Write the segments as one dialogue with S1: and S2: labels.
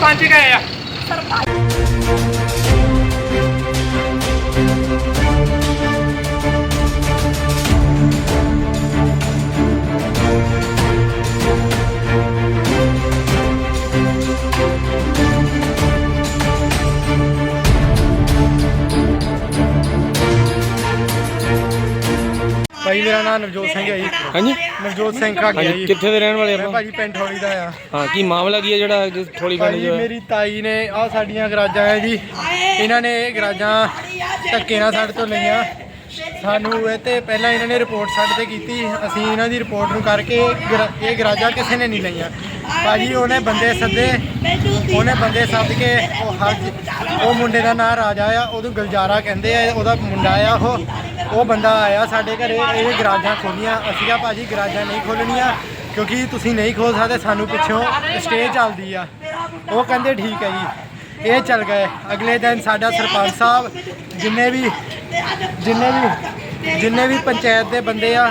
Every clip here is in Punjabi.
S1: ਪੰਜ ਗਏ ਆ।
S2: ਭਾਈ ਨਵਜੋਤ ਸਿੰਘ ਹੈ ਜੀ।
S3: ਹਾਂਜੀ?
S2: ਨਵਜੋਤ ਸਿੰਘ ਕਾਗਿਆ
S3: ਹਾਂਜੀ
S2: ਜੀ।
S3: ਕਿੱਥੇ ਦੇ ਰਹਿਣ ਵਾਲੇ
S2: ਮੈਂ
S3: ਆਪਾਂ
S2: ਭਾਜੀ ਪਿੰਡ ਠੋਲੀ ਦਾ ਆ।
S3: ਹਾਂ ਕੀ ਮਾਮਲਾ ਕੀ ਹੈ ਜਿਹੜਾ ਅੱਜ ਥੋੜੀ ਪਿੰਡ
S2: ਭਾਜੀ
S3: ਜੋ ਹੈ
S2: ਮੇਰੀ ਤਾਈ ਨੇ ਆ ਸਾਡੀਆਂ ਗਰਾਜਾਂ ਹੈ ਜੀ। ਇਹਨਾਂ ਨੇ ਇਹ ਗਰਾਜਾਂ ਧੱਕੇ ਨਾਲ ਸਾਡੇ ਤੋਂ ਲਈਆਂ। ਸਾਨੂੰ ਇਹ ਤੇ ਪਹਿਲਾਂ ਇਹਨਾਂ ਨੇ ਰਿਪੋਰਟ ਸਾਡੇ ਤੇ ਕੀਤੀ। ਅਸੀਂ ਇਹਨਾਂ ਦੀ ਰਿਪੋਰਟ ਨੂੰ ਕਰਕੇ ਗਰਾ- ਇਹ ਗਰਾਜਾਂ ਕਿਸੇ ਨੇ ਨਹੀਂ ਲਈਆਂ। ਭਾਜੀ ਉਹਨੇ ਬੰਦੇ ਸੱਦੇ। ਉਹਨੇ ਬੰਦੇ ਸੱਦ ਕੇ ਉਹ ਹਰ ਉਹ ਮੁੰਡੇ ਦਾ ਨਾਂ ਰਾਜਾ ਆ ਉਹਨੂੰ ਗੁਲਜ਼ਾਰਾ ਕਹਿੰਦੇ ਆ ਉਹਦਾ ਮੁੰਡਾ ਆ ਉਹ। ਉਹ ਬੰਦਾ ਆਇਆ ਸਾਡੇ ਘਰੇ, ਇਹ ਗਰਾਜਾਂ ਖੋਲੀਆਂ। ਅਸੀਂ ਕਿਹਾ, ਭਾਜੀ, ਗਰਾਜਾਂ ਨਹੀਂ ਖੋਲਣੀਆਂ ਕਿਉਂਕਿ ਤੁਸੀਂ ਨਹੀਂ ਖੋਲ ਸਕਦੇ, ਸਾਨੂੰ ਪਿੱਛੋਂ ਸਟੇ ਚੱਲਦੀ ਆ। ਉਹ ਕਹਿੰਦੇ, ਠੀਕ ਹੈ ਜੀ। ਇਹ ਚੱਲ ਗਏ। ਅਗਲੇ ਦਿਨ ਸਾਡਾ ਸਰਪੰਚ ਸਾਹਿਬ, ਜਿੰਨੇ ਵੀ ਜਿੰਨੇ ਵੀ ਜਿੰਨੇ ਵੀ ਪੰਚਾਇਤ ਦੇ ਬੰਦੇ ਆ,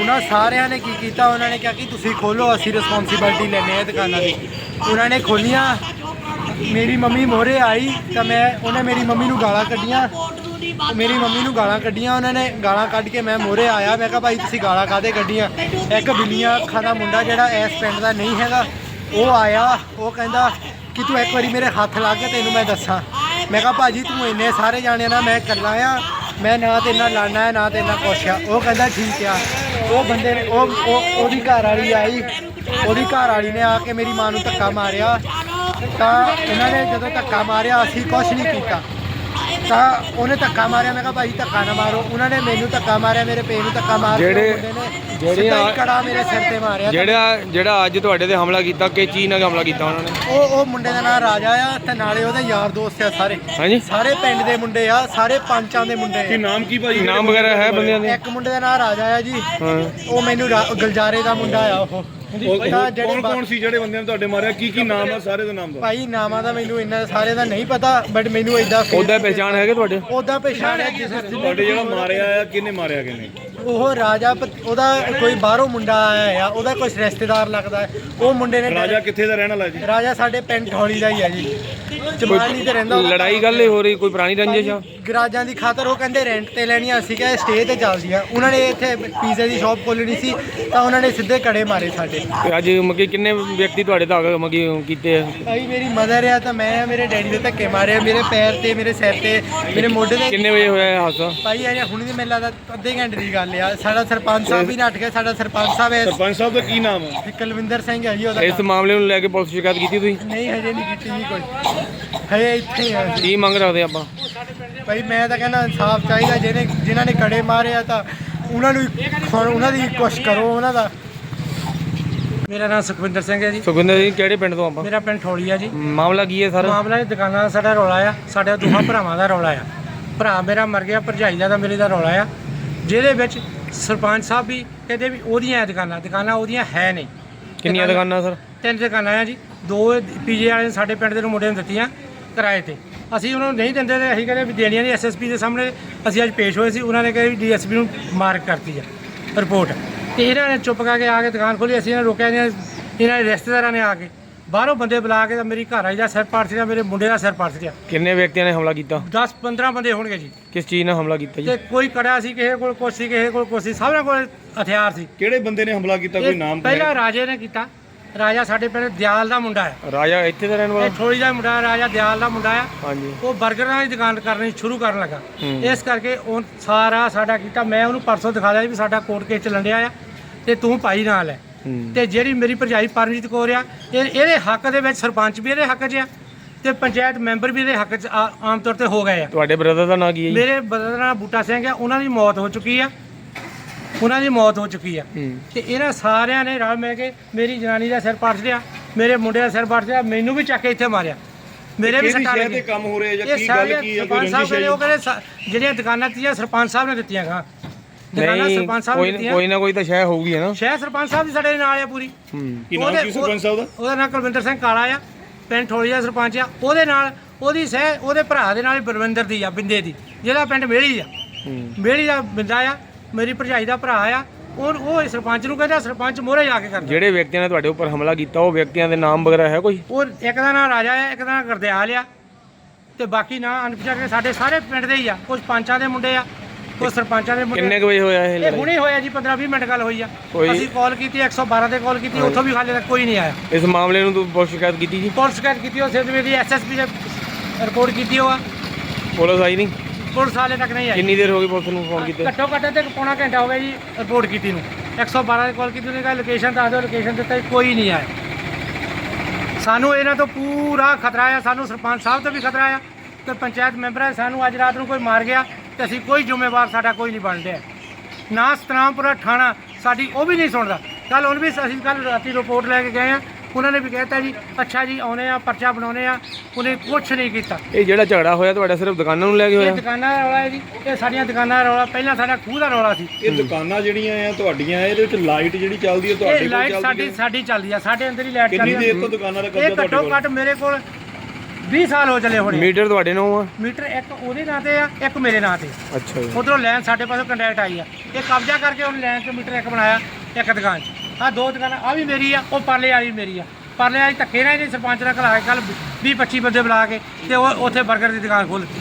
S2: ਉਹਨਾਂ ਸਾਰਿਆਂ ਨੇ ਕੀ ਕੀਤਾ? ਉਹਨਾਂ ਨੇ ਕਿਹਾ ਕਿ ਤੁਸੀਂ ਖੋਲੋ ਅਸੀਂ ਰਿਸਪੌਂਸਿਬਿਲਟੀ ਲੈਨੇ ਆ ਦੁਕਾਨਾਂ ਦੀ। ਉਹਨਾਂ ਨੇ ਖੋਲੀਆਂ ਮੇਰੀ ਮੰਮੀ ਮੋਹਰੇ ਆਈ ਤਾਂ ਮੈਂ, ਉਹਨੇ ਮੇਰੀ ਮੰਮੀ ਨੂੰ ਗਾਲਾਂ ਕੱਢੀਆਂ। ਮੇਰੀ ਮੰਮੀ ਨੂੰ ਗਾਲਾਂ ਕੱਢੀਆਂ ਉਹਨਾਂ ਨੇ ਗਾਲਾਂ ਕੱਢ ਕੇ ਮੈਂ ਮੋਹਰੇ ਆਇਆ ਮੈਂ ਕਿਹਾ ਭਾਈ ਤੁਸੀਂ ਗਾਲਾਂ ਕਾਦੇ ਕੱਢੀਆਂ? ਇੱਕ ਬਿੱਲੀਆਂ ਅੱਖਾਂ ਦਾ ਮੁੰਡਾ ਜਿਹੜਾ ਇਸ ਪਿੰਡ ਦਾ ਨਹੀਂ ਹੈਗਾ ਉਹ ਆਇਆ ਉਹ ਕਹਿੰਦਾ ਕਿ ਤੂੰ ਇੱਕ ਵਾਰੀ ਮੇਰੇ ਹੱਥ ਲਾ ਕੇ ਤੈਨੂੰ ਮੈਂ ਦੱਸਾਂ। ਮੈਂ ਕਿਹਾ ਭਾਜੀ ਤੂੰ ਇੰਨੇ ਸਾਰੇ ਜਾਣਿਆਂ ਨਾਲ ਮੈਂ ਇਕੱਲਾ ਆ ਮੈਂ ਨਾ ਤੇ ਲੜਨਾ ਹੈ ਨਾ ਤੇ ਨਾਲ ਕੁਛ ਆ। ਉਹ ਕਹਿੰਦਾ ਠੀਕ ਆ। ਉਹ ਬੰਦੇ ਨੇ ਉਹ ਉਹ- ਉਹਦੀ ਘਰ ਵਾਲੀ ਆਈ। ਉਹਦੀ ਘਰ ਵਾਲੀ ਨੇ ਆ ਕੇ ਮੇਰੀ ਮਾਂ ਨੂੰ ਧੱਕਾ ਮਾਰਿਆ। ਤਾਂ ਇਹਨਾਂ ਨੇ ਜਦੋਂ ਧੱਕਾ ਮਾਰਿਆ ਅਸੀਂ ਕੁਛ ਨਹੀਂ ਕੀਤਾ। ਤਾਂ ਉਹਨੇ ਧੱਕਾ ਮਾਰਿਆ। ਮੈਂ ਕਿਹਾ ਭਾਈ ਧੱਕਾ ਨਾ ਮਾਰੋ। ਉਹਨਾਂ ਨੇ ਮੈਨੂੰ ਧੱਕਾ ਮਾਰਿਆ ਮੇਰੇ ਪੇ ਨੂੰ ਧੱਕਾ ਮਾਰ
S3: ਜਿਹੜੇ-
S2: ਨੇ ਕੜਾ ਮੇਰੇ ਸਿਰ ਤੇ ਮਾਰਿਆ
S3: ਜਿਹੜਾ ਜਿਹੜਾ ਅੱਜ ਤੁਹਾਡੇ ਤੇ ਹਮਲਾ ਕੀਤਾ ਕਿ ਚੀਜ਼ ਨਾਲ ਹਮਲਾ ਕੀਤਾ ਉਹਨਾਂ ਨੇ?
S2: ਉਹ ਉਹ ਮੁੰਡੇ ਦਾ ਨਾਮ ਰਾਜਾ ਆ ਤੇ ਨਾਲੇ ਉਹਦੇ ਯਾਰ ਦੋਸਤ ਆ ਸਾਰੇ।
S3: ਹਾਂਜੀ।
S2: ਸਾਰੇ ਪਿੰਡ ਦੇ ਮੁੰਡੇ ਆ ਸਾਰੇ ਪੰਚਾਂ ਦੇ ਮੁੰਡੇ ਆ।
S4: ਨਾਮ ਕੀ ਭਾਜੀ?
S3: ਨਾਮ ਵਗੈਰਾ ਹੈ ਬੰਦਿਆਂ ਦੇ?
S2: ਇੱਕ ਮੁੰਡੇ ਦਾ ਨਾਮ ਰਾਜਾ ਆ ਜੀ।
S3: ਹਾਂ।
S2: ਉਹ ਮੈਨੂੰ ਰਾ- ਗੁਲਜ਼ਾਰੇ ਦਾ ਮੁੰਡਾ ਆ ਉਹ। ਤਾਂ ਜਿਹੜੇ
S4: ਕੌਣ
S2: ਬਾ-
S4: ਕੌਣ ਸੀ ਜਿਹੜੇ ਬੰਦਿਆਂ ਨੇ ਤੁਹਾਡੇ ਮਾਰਿਆ? ਕੀ ਕੀ ਨਾਮ ਆ ਸਾਰੇ ਦਾ ਨਾਮ ਦਾ?
S2: ਭਾਈ ਨਾਮਾਂ ਦਾ ਮੈਨੂੰ ਇੰਨਾ ਸਾਰੇ ਦਾ ਨਹੀਂ ਪਤਾ ਬਟ ਮੈਨੂੰ ਇਦਾਂ
S3: ਉਹਦਾ ਪਹਿਚਾਣ ਹੈਗੇ ਤੁਹਾਡੇ?
S2: ਉਹਦਾ ਪਛਾਣ ਹੈ ਜਿਸ
S4: ਤੁਹਾਡੇ ਜਿਹੜਾ ਮਾਰਿਆ ਆ ਕਿਹਨੇ ਮਾਰਿਆ ਕਿਹਨੇ?
S2: ਉਹ ਰਾਜਾ ਪ- ਉਹਦਾ ਕੋਈ ਬਾਹਰੋਂ ਮੁੰਡਾ ਆਇਆ ਆ ਉਹਦਾ ਕੋਈ ਰਿਸ਼ਤੇਦਾਰ ਲੱਗਦਾ ਹੈ। ਉਹ ਮੁੰਡੇ ਨੇ
S4: ਰਾਜਾ ਕਿੱਥੇ ਦਾ ਰਹਿਣ ਵਾਲਾ ਜੀ?
S2: ਰਾਜਾ ਸਾਡੇ ਪਿੰਡ ਠੌਲੀ ਦਾ ਹੀ ਆ ਜੀ। ਜਮਾਨੀ ਤੇ ਰਹਿੰਦਾ
S3: ਲੜਾਈ ਗੱਲ ਹੀ ਹੋ ਰਹੀ ਕੋਈ ਪੁਰਾਣੀ ਰੰਜਿਸ਼ ਆ?
S2: ਗਰਾਜਾਂ ਦੀ ਖਾਤਰ ਉਹ ਕਹਿੰਦੇ ਰੈਂਟ ਤੇ ਲੈਣੀਆਂ ਅਸੀਂ ਕਿਹਾ ਸਟੇ ਤੇ ਚੱਲਦੀਆਂ। ਉਹਨਾਂ ਨੇ ਇੱਥੇ ਪੀਜ਼ੇ ਦੀ ਸ਼ਾਪ ਖੋਲਣੀ ਸੀ ਤਾਂ ਉਹਨਾਂ ਨੇ ਸਿੱਧੇ ਕੜੇ ਮਾਰੇ ਸਾਡੇ।
S3: ਤੇ ਅੱਜ ਮਗੀ ਕਿੰਨੇ ਵਿਅਕਤੀ ਤੁਹਾਡੇ ਤੱਕ ਮਗੀ ਕੀਤੇ ਆ?
S2: ਭਾਈ ਮੇਰੀ ਮਦਰ ਆ ਤਾਂ ਮੈਂ ਆ ਮੇਰੇ ਡੈਡੀ ਦੇ ਧੱਕੇ ਮਾਰੇ ਆ, ਮੇਰੇ ਪੈਰ ਤੇ ਮੇਰੇ ਸਿਰ ਤੇ ਮੇਰੇ ਮੋਢੇ ਤੇ
S3: ਕਿੰਨੇ ਵਜੇ ਹੋਇਆ ਇਹ ਹਾਦਸਾ?
S2: ਭਾਈ ਇਹ ਹੁਣੀ ਦੀ ਮੇਲਾ ਦਾ ਅੱਧੇ ਘੰਟੇ ਦੀ ਗੱਲ ਆ ਸਾਡਾ ਸਰਪੰਚ ਸਾਹਿਬ ਵੀ ਨੱਠ ਗਿਆ ਸਾਡਾ ਸਰਪੰਚ ਸਾਹਿਬ ਹੈ
S4: ਸਰਪੰਚ ਸਾਹਿਬ ਦਾ ਕੀ ਨਾਮ ਹੈ?
S2: ਕੁਲਵਿੰਦਰ ਸਿੰਘ ਹੈ ਜੀ ਉਹਦਾ
S3: ਇਸ ਮਾਮਲੇ ਨੂੰ ਲੈ ਕੇ ਪੁਲਿਸ ਸ਼ਿਕਾਇਤ ਕੀਤੀ ਤੁਸੀਂ?
S2: ਨਹੀਂ ਹਜੇ ਨਹੀਂ ਕੀਤੀ ਜੀ ਕੋਈ। ਹਜੇ ਇੱਥੇ ਹੀ ਆ।
S3: ਕੀ ਮੰਗ ਰੱਖਦੇ ਆਪਾਂ?
S2: ਭਾਈ ਮੈਂ ਤਾਂ ਕਹਿੰਦਾ ਇਨਸਾਫ ਚਾਹੀਦਾ ਜਿਹਨੇ ਜਿਨ੍ਹਾਂ ਨੇ ਕੜੇ ਮਾਰੇ ਆ ਤਾਂ ਉਹਨਾਂ ਨੂੰ ਹੁਣ ਉਹਨਾਂ ਦੀ ਕੁਛ ਕਰੋ ਉਹਨਾਂ ਦਾ। ਮੇਰਾ ਨਾਮ ਸੁਖਵਿੰਦਰ ਸਿੰਘ ਹੈ ਜੀ।
S3: ਸੁਖਵਿੰਦਰ ਜੀ ਕਿਹੜੇ ਪਿੰਡ ਤੋਂ ਆਪਾਂ?
S2: ਮੇਰਾ ਪਿੰਡ ਠੋਲੀ ਆ ਜੀ।
S3: ਮਾਮਲਾ ਕੀ ਹੈ ਸਰ?
S2: ਮਾਮਲਾ ਇਹ ਦੁਕਾਨਾਂ ਦਾ ਸਾਡਾ ਰੌਲਾ ਆ। ਸਾਡੇ ਦੋਹਾਂ ਭਰਾਵਾਂ ਦਾ ਰੌਲਾ ਆ। ਭਰਾ ਮੇਰਾ ਮਰ ਗਿਆ ਭਰਜਾਈ ਦਾ ਤਾਂ ਮੇਰੇ ਦਾ ਰੌਲਾ ਆ। ਜਿਹਦੇ ਵਿੱਚ ਸਰਪੰਚ ਸਾਹਿਬ ਵੀ ਕਹਿੰਦੇ ਵੀ ਉਹਦੀਆਂ ਇਹ ਦੁਕਾਨਾਂ ਦੁਕਾਨਾਂ ਉਹਦੀਆਂ ਹੈ ਨਹੀਂ।
S3: ਕਿੰਨੀਆਂ ਦੁਕਾਨਾਂ ਸਰ?
S2: ਤਿੰਨ ਦੁਕਾਨਾਂ ਆ ਜੀ। ਦੋ ਪੀਜੇ ਵਾਲੇ ਨੇ ਸਾਡੇ ਪਿੰਡ ਦੇ ਨੂੰ ਮੁੰਡੇ ਨੂੰ ਦਿੱਤੀਆਂ ਕਿਰਾਏ ਤੇ। ਅਸੀਂ ਉਹਨਾਂ ਨੂੰ ਨਹੀਂ ਦਿੰਦੇ ਤੇ ਅਸੀਂ ਕਹਿੰਦੇ ਵੀ ਦੇਣੀਆਂ ਨਹੀਂ ਐਸਐਸਪੀ ਦੇ ਸਾਹਮਣੇ ਅਸੀਂ ਅੱਜ ਪੇਸ਼ ਹੋਏ ਸੀ ਉਹਨਾਂ ਨੇ ਕਿਹਾ ਵੀ ਡੀਐਸਪੀ ਨੂੰ ਮਾਰਕ ਕਰਤੀ ਆ ਰਿਪੋਰਟ। ਤੇ ਇਹਨਾਂ ਨੇ ਚੁੱਪ ਕਰਕੇ ਆ ਕੇ ਦੁਕਾਨ ਖੋਲੀ ਅਸੀਂ ਇਹਨਾਂ ਨੂੰ ਰੋਕਿਆ ਇਹਨਾਂ ਇਹਨਾਂ ਦੇ ਰਿਸ਼ਤੇਦਾਰਾਂ ਨੇ ਆ ਕੇ ਬਾਹਰੋਂ ਬੰਦੇ ਬੁਲਾ ਕੇ ਤਾਂ ਮੇਰੀ ਘਰ ਆਈ ਦਾ ਸਿਰ ਪਾੜ ਸੀਗਾ ਮੇਰੇ ਮੁੰਡੇ ਦਾ ਸਿਰ ਪਾੜ ਸੀਗਾ
S3: ਕਿੰਨੇ ਵਿਅਕਤੀਆਂ ਨੇ ਹਮਲਾ ਕੀਤਾ?
S2: 10 15 ਬੰਦੇ ਹੋਣਗੇ ਜੀ।
S3: ਕਿਸ ਚੀਜ਼ ਨਾਲ ਹਮਲਾ ਕੀਤਾ ਜੀ?
S2: ਤੇ ਕੋਈ ਕੜਿਆ ਸੀ ਕਿਸੇ ਕੋਲ ਕੁਛ ਸੀ ਕਿਸੇ ਕੋਲ ਕੁਛ ਸੀ ਸਭਨਾਂ ਕੋਲ ਹਥਿਆਰ ਸੀ।
S4: ਕਿਹੜੇ ਬੰਦੇ ਨੇ ਹਮਲਾ ਕੀਤਾ? ਕੋਈ ਨਾਮ ਤਾਂ
S2: ਪਹਿਲਾਂ ਰਾਜੇ ਨੇ ਕੀਤਾ। ਰਾਜਾ ਸਾਡੇ ਪਿੰਡ ਦਿਆਲ ਦਾ ਮੁੰਡਾ ਹੈ।
S3: ਰਾਜਾ ਇੱਥੇ ਦਾ ਰਹਿਣ
S2: ਇਹ
S3: ਵਾਲਾ
S2: ਥੋੜੀ ਦਾ ਮੁੰਡਾ ਰਾਜਾ ਦਿਆਲ ਦਾ ਮੁੰਡਾ ਆ
S3: ਹਾਂਜੀ।
S2: ਉਹ 버ਗਰਾਂ ਦੀ ਦੁਕਾਨ ਕਰਨੀ ਸ਼ੁਰੂ ਕਰਨ ਲੱਗਾ। ਇਸ ਕਰਕੇ ਉਹ ਸਾਰਾ ਸਾਡਾ ਕੀਤਾ। ਮੈਂ ਉਹਨੂੰ ਪਰਸੋਂ ਦਿਖਾ ਦਿਆ ਵੀ ਸਾਡਾ ਕੋਰਟ ਕੇਸ ਚੱਲਣ ਡਿਆ ਆ। ਤੇ ਤੂੰ ਭਾਈ ਨਾਲ ਹੂੰ। ਤੇ ਜਿਹੜੀ ਮੇਰੀ ਭਰਜਾਈ ਪਰਮਜੀਤ ਕੌਰ ਆ ਇਹ ਇਹਦੇ ਹੱਕ ਦੇ ਵਿੱਚ ਸਰਪੰਚ ਵੀ ਇਹਦੇ ਹੱਕ 'ਚ ਆ ਤੇ ਪੰਚਾਇਤ ਮੈਂਬਰ ਵੀ ਇਹਦੇ ਹੱਕ 'ਚ ਆ- ਆਮ ਤੌਰ ਤੇ ਹੋ ਗਏ ਆ।
S3: ਤੁਹਾਡੇ ਬ੍ਰਦਰ ਦਾ ਨਾਂ ਕੀ ਹੈ ਜੀ?
S2: ਮੇਰੇ ਦਾ ਨਾਮ ਬੂਟਾ ਸਿੰਘ ਆ ਉਹਨਾਂ ਦੀ ਮੌਤ ਹੋ ਚੁੱਕੀ ਆ। ਉਹਨਾਂ ਦੀ ਮੌਤ ਹੋ ਚੁੱਕੀ ਆ।
S3: ਹੂੰ।
S2: ਤੇ ਇਹਨਾਂ ਸਾਰਿਆਂ ਨੇ ਰਲ ਮਿਲ ਕੇ ਮੇਰੀ ਜਨਾਨੀ ਦਾ ਸਿਰ ਪੜ ਲਿਆ ਮੇਰੇ ਮੁੰਡੇ ਦਾ ਸਿਰ ਪੜ ਲਿਆ ਮੈਨੂੰ ਵੀ ਚੱਕ ਕੇ ਇੱਥੇ ਮਾਰਿਆ। ਮੇਰੇ ਵੀ
S4: ਕਿਹੜੀ
S2: ਸੱਟਾਂ
S4: ਸ਼ਹਿਰ ਤੇ
S2: ਲੱਗੀਆਂ।
S4: ਕੰਮ ਹੋ ਰਿਹਾ ਜਾਂ
S2: ਇਹ
S4: ਕੀ ਗੱਲ
S2: ਸਾਰੀਆਂ
S4: ਕੀ ਹੈ ਕੋਈ
S2: ਸਰਪੰਚ ਸਾਹਿਬ
S4: ਰੰਜਿਸ਼ ਹੈ
S2: ਉਹ ਕਹਿੰਦੇ ਸਾ- ਜਿਹੜੀਆਂ ਦੁਕਾਨਾਂ ਤੀਆਂ ਸਰਪੰਚ ਸਾਹਿਬ ਨੇ ਦਿੱਤੀਆਂ ਗਾ। ਦੁਕਾਨਾਂ
S3: ਨਹੀਂ
S2: ਸਰਪੰਜ ਸਾਹਿਬ ਨੇ
S3: ਕੋਈ
S2: ਦਿੱਤੀਆਂ
S3: ਕੋਈ ਨਾ ਕੋਈ ਤਾਂ ਸ਼ਾਇਦ ਹੋਊਗੀ ਹੈ ਨਾ?
S2: ਸ਼ਹਿਰ ਸਰਪੰਚ ਸਾਹਿਬ ਦੀ ਸਾਡੇ ਨਾਲ ਆ ਪੂਰੀ।
S3: ਹੂੰ।
S4: ਕੀ ਨਾਮ
S2: ਉਹਦੇ-
S4: ਕੀ ਸਰਪੰਚ ਸਾਹਿਬ ਦਾ?
S2: ਉਹਦਾ ਨਾਮ ਕੁਲਵਿੰਦਰ ਸਿੰਘ ਕਾਲਾ ਆ। ਪਿੰਡ ਠੋਲੀ ਦਾ ਸਰਪੰਚ ਆ। ਉਹਦੇ ਨਾਲ
S1: ਉਹਦੀ ਸਹਿ ਉਹਦੇ ਭਰਾ ਦੇ ਨਾਲ ਹੀ ਬਲਵਿੰਦਰ ਦੀ ਆ ਬਿੰਦੇ ਦੀ। ਜਿਹੜਾ ਪਿੰਡ ਮੇਲੀ ਆ।
S3: ਹੂੰ।
S1: ਮੇਲੀ ਦਾ ਬਿੰਦਾ ਆ। ਮੇਰੀ ਭਰਜਾਈ ਦਾ ਭਰਾ ਆ। ਉਹ ਉਹ ਸਰਪੰਚ ਨੂੰ ਕਹਿੰਦਾ ਸਰਪੰਚ ਮੋਹਰੇ ਜਾ ਕੇ ਕਰਦਾ।
S3: ਜਿਹੜੇ ਵਿਅਕਤੀਆਂ ਨੇ ਤੁਹਾਡੇ ਉੱਪਰ ਹਮਲਾ ਕੀਤਾ ਉਹ ਵਿਅਕਤੀਆਂ ਦੇ ਨਾਮ ਵਗੈਰਾ ਹੈ ਕੋਈ?
S1: ਉਹ ਇੱਕ ਦਾ ਨਾਂ ਰਾਜਾ ਆ ਇੱਕ ਦਾ ਨਾਂ ਗੁਰਦਿਆਲ ਆ। ਤੇ ਬਾਕੀ ਨਾਂ ਅਣਪਛਾਤੇ ਸਾਡੇ ਸਾਰੇ ਪਿੰਡ ਦੇ ਹੀ ਆ। ਕੁਝ ਪੰਚਾਂ ਦੇ ਮੁੰਡੇ ਆ। ਕੁਝ ਸਰਪੰਚਾਂ ਦੇ ਮੁੰਡੇ
S3: ਕਿੰਨੇ ਕੁ ਵਜੇ ਹੋਇਆ ਇਹ
S1: ਇਹ
S3: ਲੜਾਈ?
S1: ਹੁਣੇ ਹੋਇਆ ਜੀ 15 20 ਮਿੰਟ ਗੱਲ ਹੋਈ ਆ।
S3: ਕੋਈ-
S1: ਅਸੀਂ ਕਾਲ ਕੀਤੀ 112 ਤੇ ਕਾਲ ਕੀਤੀ ਉੱਥੋਂ ਵੀ ਹਾਲੇ ਤੱਕ ਕੋਈ ਨਹੀਂ ਆਇਆ।
S3: ਇਸ ਮਾਮਲੇ ਨੂੰ ਤੂੰ ਬਹੁਤ ਸ਼ਿਕਾਇਤ ਕੀਤੀ ਜੀ?
S1: ਪੁਲਿਸ ਸ਼ਿਕਾਇਤ ਕੀਤੀ ਉਹ ਸਿੱਧੇ ਦੀ ਐਸਐਸਪੀ ਦੇ ਰਿਪੋਰਟ ਕੀਤੀ ਉਹ ਆ।
S3: ਪੁਲਿਸ ਆਈ ਨਹੀਂ?
S1: ਪੁਲਿਸ ਹਾਲੇ ਤੱਕ ਨਹੀਂ ਆਈ।
S3: ਕਿੰਨੀ ਦੇਰ ਹੋ ਗਈ ਪੁਲਿਸ ਨੂੰ ਫੋਨ ਕੀਤੇ?
S1: ਘੱਟੋ ਘੱਟ ਤੇ ਪੌਣਾ ਘੰਟਾ ਹੋ ਗਿਆ ਜੀ ਰਿਪੋਰਟ ਕੀਤੀ ਨੂੰ। 112 ਤੇ ਕਾਲ ਕੀਤੀ ਉਹਨੇ ਕਿਹਾ ਲੋਕੇਸ਼ਨ ਦੱਸ ਦਿਓ ਲੋਕੇਸ਼ਨ ਦਿੱਤਾ ਜੀ, ਕੋਈ ਨਹੀਂ ਆਇਆ। ਸਾਨੂੰ ਇਹਨਾਂ ਤੋਂ ਪੂਰਾ ਖਤਰਾ ਆ ਸਾਨੂੰ ਸਰਪੰਚ ਸਾਹਿਬ ਤੋਂ ਵੀ ਖਤਰਾ ਆ ਤੇ ਪੰਚਾਇਤ ਮੈਂਬਰਾਂ ਸਾਨੂੰ ਅੱਜ ਰਾਤ ਨੂੰ ਕੋਈ ਮਾਰ ਗਿਆ। ਤੇ ਅਸੀਂ ਕੋਈ ਜ਼ਿੰਮੇਵਾਰ ਸਾਡਾ ਕੋਈ ਨਹੀਂ ਬਣ ਰਿਹਾ ਨਾ ਸਤਨਾਮਪੁਰਾ ਥਾਣਾ ਸਾਡੀ ਉਹ ਵੀ ਨਹੀਂ ਸੁਣਦਾ। ਕੱਲ ਹੁਣ ਵੀ ਅਸੀਂ ਕੱਲ ਰਾਤੀ ਰਿਪੋਰਟ ਲੈ ਕੇ ਗਏ ਆ ਉਹਨਾਂ ਨੇ ਵੀ ਕਹਿਤਾ ਜੀ ਅੱਛਾ ਜੀ ਆਉਨੇ ਆ ਪਰਚਾ ਬਣਾਉਨੇ ਆ ਉਹਨੇ ਕੁਝ ਨਹੀਂ ਕੀਤਾ।
S3: ਇਹ ਜਿਹੜਾ ਝਗੜਾ ਹੋਇਆ ਤੁਹਾਡਾ ਸਿਰਫ ਦੁਕਾਨਾਂ ਨੂੰ ਲੈ ਕੇ
S1: ਇਹ
S3: ਹੋਇਆ
S1: ਦੁਕਾਨਾਂ ਦਾ ਰੌਲਾ ਹੈ ਜੀ। ਇਹ ਸਾਡੀਆਂ ਦੁਕਾਨਾਂ ਦਾ ਰੌਲਾ ਪਹਿਲਾਂ ਸਾਡਾ ਖੂਹ ਦਾ ਰੌਲਾ ਸੀ।
S5: ਇਹ ਦੁਕਾਨਾਂ ਜਿਹੜੀਆਂ ਆ ਤੁਹਾਡੀਆਂ ਇਹਦੇ ਵਿੱਚ ਲਾਈਟ ਜਿਹੜੀ ਚੱਲਦੀ ਹੈ ਤੁਹਾਡੇ
S1: ਇਹ
S5: ਕੋਲ
S1: ਲਾਈਟ
S5: ਚੱਲਦੀ
S1: ਸਾਡੀ
S5: ਹੈ
S1: ਸਾਡੀ ਚੱਲਦੀ ਆ। ਸਾਡੇ ਅੰਦਰ ਹੀ ਲਾਈਟ
S5: ਕਿੰਨੀ
S1: ਚੱਲਦੀ
S5: ਦੇਰ ਤੋਂ ਦੁਕਾਨਾਂ ਦਾ
S1: ਇਹ
S5: ਕਬਜ਼ਾ ਤੁਹਾਡੇ
S1: ਘੱਟੋ
S5: ਕੋਲ?
S1: ਘੱਟ ਮੇਰੇ ਕੋਲ 20 ਸਾਲ ਹੋ ਚਲੇ ਹੋਣੇ।
S3: ਮੀਟਰ ਤੁਹਾਡੇ ਨਾਮ ਆ?
S1: ਮੀਟਰ ਇੱਕ ਉਹਦੇ ਨਾਂ ਤੇ ਆ ਇੱਕ ਮੇਰੇ ਨਾਂ ਤੇ।
S3: ਅੱਛਾ ਜੀ।
S1: ਉਧਰੋਂ ਲਾਈਨ ਸਾਡੇ ਪਾਸੋਂ ਕੰਡਕਟ ਆਈ ਆ। ਇਹ ਕਬਜ਼ਾ ਕਰਕੇ ਉਹਨੇ ਲਾਈਨ 'ਚ ਮੀਟਰ ਇੱਕ ਬਣਾਇਆ ਇੱਕ ਦੁਕਾਨ 'ਚ। ਆ ਦੋ ਦੁਕਾਨਾਂ ਆ ਵੀ ਮੇਰੀ ਆ ਉਹ ਪਰਲੇ ਵਾਲੀ ਵੀ ਮੇਰੀ ਆ। ਪਰਲੇ ਵਾਲੀ ਧੱਕੇ ਨਾਲ ਇਹਨੇ ਸਰਪੰਚ ਨਾਲ ਘਲਾ ਕੇ ਕੱਲ 20 25 ਬੰਦੇ ਬੁਲਾ ਕੇ ਤੇ ਉਹ ਉੱਥੇ 버ਗਰ ਦੀ ਦੁਕਾਨ ਖੋਲ੍ਹ ਦਿੱਤੀ।